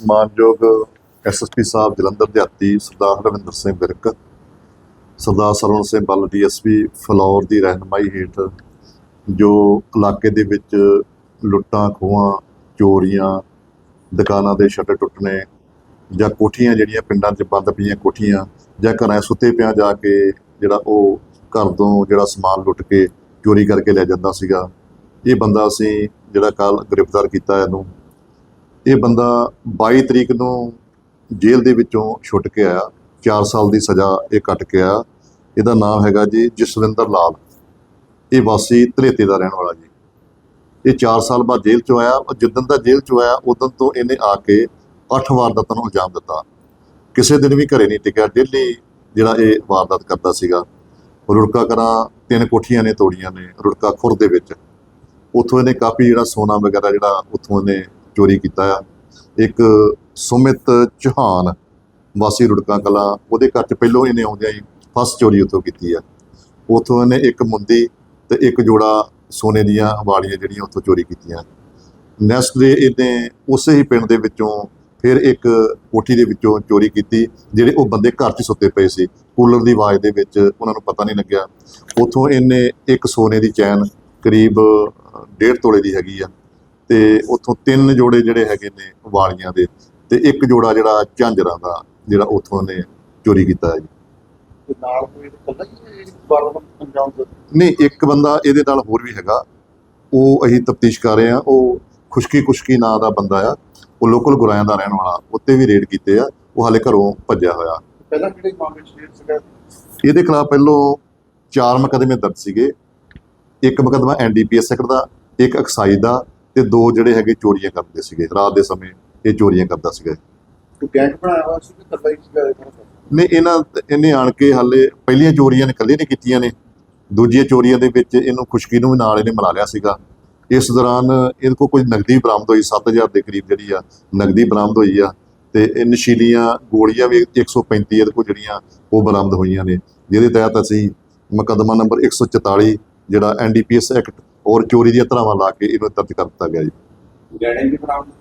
ਮਾਨਯੋਗ ਐਸਐਸਪੀ ਸਾਹਿਬ ਜਲੰਧਰ ਦਿਹਾਤੀ ਸਰਦਾਰ ਹਰਵਿੰਦਰ ਸਿੰਘ ਵਿਰਕ ਸਰਦਾਰ ਸਰਵਣ ਸਿੰਘ ਬੱਲ ਡੀਐਸਪੀ ਫਲੌਰ ਦੀ ਰਹਿਨਮਾਈ ਹੇਠ ਜੋ ਇਲਾਕੇ ਦੇ ਵਿੱਚ ਲੁੱਟਾਂ, ਖੋਹਾਂ, ਚੋਰੀਆਂ, ਦੁਕਾਨਾਂ ਦੇ ਸ਼ਟਰ ਟੁੱਟਣੇ ਜਾਂ ਕੋਠੀਆਂ ਜਿਹੜੀਆਂ ਪਿੰਡਾਂ 'ਚ ਬੰਦ ਪਈਆਂ ਕੋਠੀਆਂ ਜਾਂ ਘਰਾਂ ਸੁੱਤੇ ਪਿਆ ਜਾ ਕੇ ਜਿਹੜਾ ਉਹ ਘਰ ਤੋਂ ਜਿਹੜਾ ਸਮਾਨ ਲੁੱਟ ਕੇ ਚੋਰੀ ਕਰਕੇ ਲੈ ਜਾਂਦਾ ਸੀਗਾ, ਇਹ ਬੰਦਾ ਅਸੀਂ ਜਿਹੜਾ ਕੱਲ ਗ੍ਰਿਫਤਾਰ ਕੀਤਾ ਇਹਨੂੰ। ਇਹ ਬੰਦਾ 22 ਤਰੀਕ ਨੂੰ ਜੇਲ੍ਹ ਦੇ ਵਿੱਚੋਂ ਛੁੱਟ ਕੇ ਆਇਆ। 4 ਸਾਲ ਦੀ ਸਜ਼ਾ ਇਹ ਕੱਟ ਕੇ ਆਇਆ। ਇਹਦਾ ਨਾਮ ਹੈਗਾ ਜੀ ਜਸਵਿੰਦਰ ਲਾਲ। ਇਹ ਵਾਸੀ ਧਲੇਤੇ ਦਾ ਰਹਿਣ ਵਾਲਾ ਜੀ। ਇਹ 4 ਸਾਲ ਬਾਅਦ ਜੇਲ੍ਹ ਚੋਂ ਆਇਆ ਔਰ ਜਿੱਦਣ ਦਾ ਜੇਲ੍ਹ ਚੋਂ ਆਇਆ ਉਦੋਂ ਤੋਂ ਇਹਨੇ ਆ ਕੇ 8 ਵਾਰਦਾਤਾਂ ਨੂੰ ਇਲਜ਼ਾਮ ਦਿੱਤਾ। ਕਿਸੇ ਦਿਨ ਵੀ ਘਰੇ ਨਹੀਂ ਟਿਕਿਆ। ਡੇਲੀ ਜਿਹੜਾ ਇਹ ਵਾਰਦਾਤ ਕਰਦਾ ਸੀਗਾ। ਰੁੜਕਾ ਕਰਾਂ, ਤਿੰਨ ਕੋਠੀਆਂ ਨੇ ਤੋੜੀਆਂ ਨੇ ਰੁੜਕਾ ਖੁਰ ਦੇ ਵਿੱਚ। ਉੱਥੋਂ ਇਹਨੇ ਕਾਫੀ ਜਿਹੜਾ ਸੋਨਾ ਵਗੈਰਾ ਜਿਹੜਾ ਉੱਥੋਂ ਇਹਨੇ ਚੋਰੀ ਕੀਤਾ ਆ। ਇੱਕ ਸੁਮਿਤ ਚੌਹਾਨ ਵਾਸੀ ਰੁੜਕਾ ਕਲਾ ਉਹਦੇ ਘਰ 'ਚ ਪਹਿਲੋਂ ਇਹਨੇ ਆਉਂਦਿਆਂ ਹੀ ਫਸਟ ਚੋਰੀ ਉੱਥੋਂ ਕੀਤੀ ਆ। ਉੱਥੋਂ ਇਹਨੇ ਇੱਕ ਮੁੰਦੀ ਤੇ ਇੱਕ ਜੋੜਾ ਸੋਨੇ ਦੀਆਂ ਵਾਲੀਆਂ ਜਿਹੜੀਆਂ ਉੱਥੋਂ ਚੋਰੀ ਕੀਤੀਆਂ। ਨੈਸਟ ਦੇ ਇਹਨੇ ਉਸੇ ਹੀ ਪਿੰਡ ਦੇ ਵਿੱਚੋਂ ਫਿਰ ਇੱਕ ਕੋਠੀ ਦੇ ਵਿੱਚੋਂ ਚੋਰੀ ਕੀਤੀ ਜਿਹੜੇ ਉਹ ਬੰਦੇ ਘਰ 'ਚ ਸੁੱਤੇ ਪਏ ਸੀ। ਕੂਲਰ ਦੀ ਆਵਾਜ਼ ਦੇ ਵਿੱਚ ਉਹਨਾਂ ਨੂੰ ਪਤਾ ਨਹੀਂ ਲੱਗਿਆ। ਉੱਥੋਂ ਇਹਨੇ ਇੱਕ ਸੋਨੇ ਦੀ ਚੈਨ ਕਰੀਬ ਅ, ਡੇਢ ਤੋਲੇ ਦੀ ਹੈਗੀ ਆ। ਤੇ ਉੱਥੋਂ ਤਿੰਨ ਜੋੜੇ ਜਿਹੜੇ ਹੈਗੇ ਨੇ ਵਾਲੀਆਂ ਦੇ ਤੇ ਇੱਕ ਜੋੜਾ ਜਿਹੜਾ ਝਾਂਜਰਾਂ ਦਾ ਜਿਹੜਾ ਉੱਥੋਂ ਨੇ ਚੋਰੀ ਕੀਤਾ ਹੈ ਜੀ। ਤੇ ਨਾਲ ਕੋਈ ਕੱਲਾ ਹੀ ਬਾਰ ਪੰਜਾਬ ਦਾ ਨਹੀਂ ਇੱਕ ਬੰਦਾ ਇਹਦੇ ਨਾਲ ਹੋਰ ਵੀ ਹੈਗਾ। ਉਹ ਅਸੀਂ ਤਫਤੀਸ਼ ਕਰ ਰਹੇ ਆ ਉਹ ਖੁਸ਼ਕੀ ਖੁਸ਼ਕੀ ਨਾਂ ਦਾ ਬੰਦਾ ਆ। ਉਹ ਲੋਕਲ ਗੁਰਾਇਆਂ ਦਾ ਰਹਿਣ ਵਾਲਾ। ਉੱਤੇ ਵੀ ਰੇਡ ਕੀਤੇ ਆ। ਉਹ ਹਾਲੇ ਘਰੋਂ ਭੱਜਿਆ ਹੋਇਆ। ਪਹਿਲਾਂ ਕਿਹੜੇ ਮਾਮਲੇ ਸ਼ੇਅਰ ਸੀਗਾ? ਇਹਦੇ ਖਿਲਾਫ ਪਹਿਲੋਂ ਚਾਰ ਮੁਕੱਦਮੇ ਦਰਜ ਸੀਗੇ। ਇੱਕ ਮੁਕੱਦਮਾ ਐਨਡੀਪੀਐਸ ਸੈਕਟਰ ਦਾ ਇੱਕ ਐਕਸਾਈਜ਼ ਦਾ ਤੇ ਦੋ ਜਿਹੜੇ ਹੈਗੇ ਚੋਰੀਆਂ ਕਰਦੇ ਸੀਗੇ ਰਾਤ ਦੇ ਸਮੇਂ ਇਹ ਚੋਰੀਆਂ ਕਰਦਾ ਸੀਗਾ। ਗੈਂਗ ਬਣਾਇਆ ਹੋਇਆ ਸੀ ਕਿ ਕੱਲਾ ਹੀ ਸੀਗਾ ਇਹ? ਨੇ ਇਹਨਾਂ ਇਹਨੇ ਆਣ ਕੇ ਹਾਲੇ ਪਹਿਲੀਆਂ ਚੋਰੀਆਂ ਨੇ ਇਕੱਲੇ ਨੇ ਕੀਤੀਆਂ ਨੇ। ਦੂਜੀਆਂ ਚੋਰੀਆਂ ਦੇ ਵਿੱਚ ਇਹਨੂੰ ਖੁਸ਼ਕੀ ਨੂੰ ਵੀ ਨਾਲ ਇਹਨੇ ਮਿਲਾ ਲਿਆ ਸੀਗਾ। ਇਸ ਦੌਰਾਨ ਇਹਦੇ ਕੋਲ ਕੁਝ ਨਗਦੀ ਬਰਾਮਦ ਹੋਈ 7000 ਦੇ ਕਰੀਬ ਜਿਹੜੀ ਆ ਨਗਦੀ ਬਰਾਮਦ ਹੋਈ ਆ। ਤੇ ਇਹ ਨਸ਼ੀਲੀਆਂ ਗੋਲੀਆਂ ਵੀ 135 ਇਹਦੇ ਕੋਲ ਜਿਹੜੀਆਂ ਉਹ ਬਰਾਮਦ ਹੋਈਆਂ ਨੇ। ਜਿਹਦੇ ਤਹਿਤ ਅਸੀਂ ਮੁਕੱਦਮਾ ਨੰਬਰ 144 ਜਿਹੜਾ ਐਨਡੀਪੀਐਸ ਐਕਟ ਔਰ ਚੋਰੀ ਦੀਆਂ ਧਾਰਾਵਾਂ ਲਾ ਕੇ ਇਹਨੂੰ ਦਰਜ ਕਰ ਦਿੱਤਾ ਗਿਆ ਜੀ। ਗਹਿਣੇ ਵੀ ਬਰਾਮਦ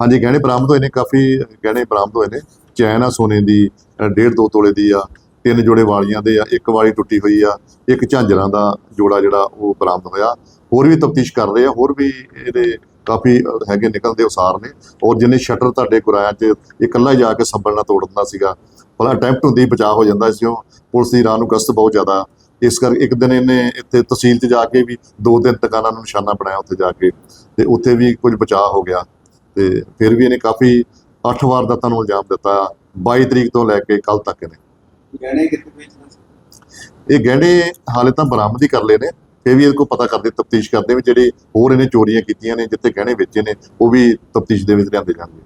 ਹਾਂਜੀ ਗਹਿਣੇ ਬਰਾਮਦ ਹੋਏ ਨੇ ਕਾਫੀ ਗਹਿਣੇ ਬਰਾਮਦ ਹੋਏ ਨੇ। ਚੈਨ ਆ ਸੋਨੇ ਦੀ ਡੇਢ ਦੋ ਤੋਲੇ ਦੀ ਆ ਤਿੰਨ ਜੋੜੇ ਵਾਲੀਆਂ ਦੇ ਆ ਇੱਕ ਵਾਲੀ ਟੁੱਟੀ ਹੋਈ ਆ ਇੱਕ ਝਾਂਜਰਾਂ ਦਾ ਜੋੜਾ ਜਿਹੜਾ ਉਹ ਬਰਾਮਦ ਹੋਇਆ। ਹੋਰ ਵੀ ਤਫਤੀਸ਼ ਕਰ ਰਹੇ ਆ ਹੋਰ ਵੀ ਇਹਦੇ ਕਾਫੀ ਹੈਗੇ ਨਿਕਲਦੇ ਉਸਾਰ ਨੇ। ਔਰ ਜਿੰਨੇ ਸ਼ਟਰ ਤੁਹਾਡੇ ਗੁਰਾਇਆ 'ਚ ਇਕੱਲਾ ਜਾ ਕੇ ਸੱਬਲ ਨਾਲ ਤੋੜ ਦਿੰਦਾ ਸੀਗਾ ਪਰ ਅਟੈਂਪਟ ਹੁੰਦੀ ਬਚਾਅ ਹੋ ਜਾਂਦਾ ਸੀ ਉਹ। ਪੁਲਿਸ ਦੀ ਰਾਹ ਨੂੰ ਗਸ਼ਤ ਬਹੁਤ ਜ਼ਿਆਦਾ ਇਸ ਕਰਕੇ ਇੱਕ ਦਿਨ ਇਹਨੇ ਇੱਥੇ ਤਹਿਸੀਲ 'ਚ ਜਾ ਕੇ ਵੀ ਦੋ ਦਿਨ ਦੁਕਾਨਾਂ ਨੂੰ ਨਿਸ਼ਾਨਾ ਬਣਾਇਆ ਉੱਥੇ ਜਾ ਕੇ ਤੇ ਉੱਥੇ ਵੀ ਕੁਝ ਬਚਾਅ ਹੋ ਗਿਆ ਤੇ ਫਿਰ ਵੀ ਇਹਨੇ ਕਾਫੀ 8 ਵਾਰਦਾਤਾਂ ਨੂੰ ਇਲਜ਼ਾਮ ਦਿੱਤਾ 22 ਤਰੀਕ ਤੋਂ ਲੈ ਕੇ ਕੱਲ ਤੱਕ ਨੇ ਗਹਿਣੇ ਕਿੱਥੇ ਵੇਚਦੇ ਸੀ? ਇਹ ਗਹਿਣੇ ਹਾਲੇ ਤਾਂ ਬਰਾਮਦ ਹੀ ਕਰ ਲਏ ਨੇ ਫਿਰ ਵੀ ਇਹਦੇ ਕੋਲ ਪਤਾ ਕਰਦੇ ਤਫਤੀਸ਼ ਕਰਦੇ ਵੀ ਜਿਹੜੇ ਹੋਰ ਇਹਨੇ ਚੋਰੀਆਂ ਕੀਤੀਆਂ ਨੇ ਜਿੱਥੇ ਗਹਿਣੇ ਵੇਚੇ ਨੇ ਉਹ ਵੀ ਤਫਤੀਸ਼ ਦੇ ਵਿੱਚ ਲਿਆਂਦੇ ਜਾਣਗੇ।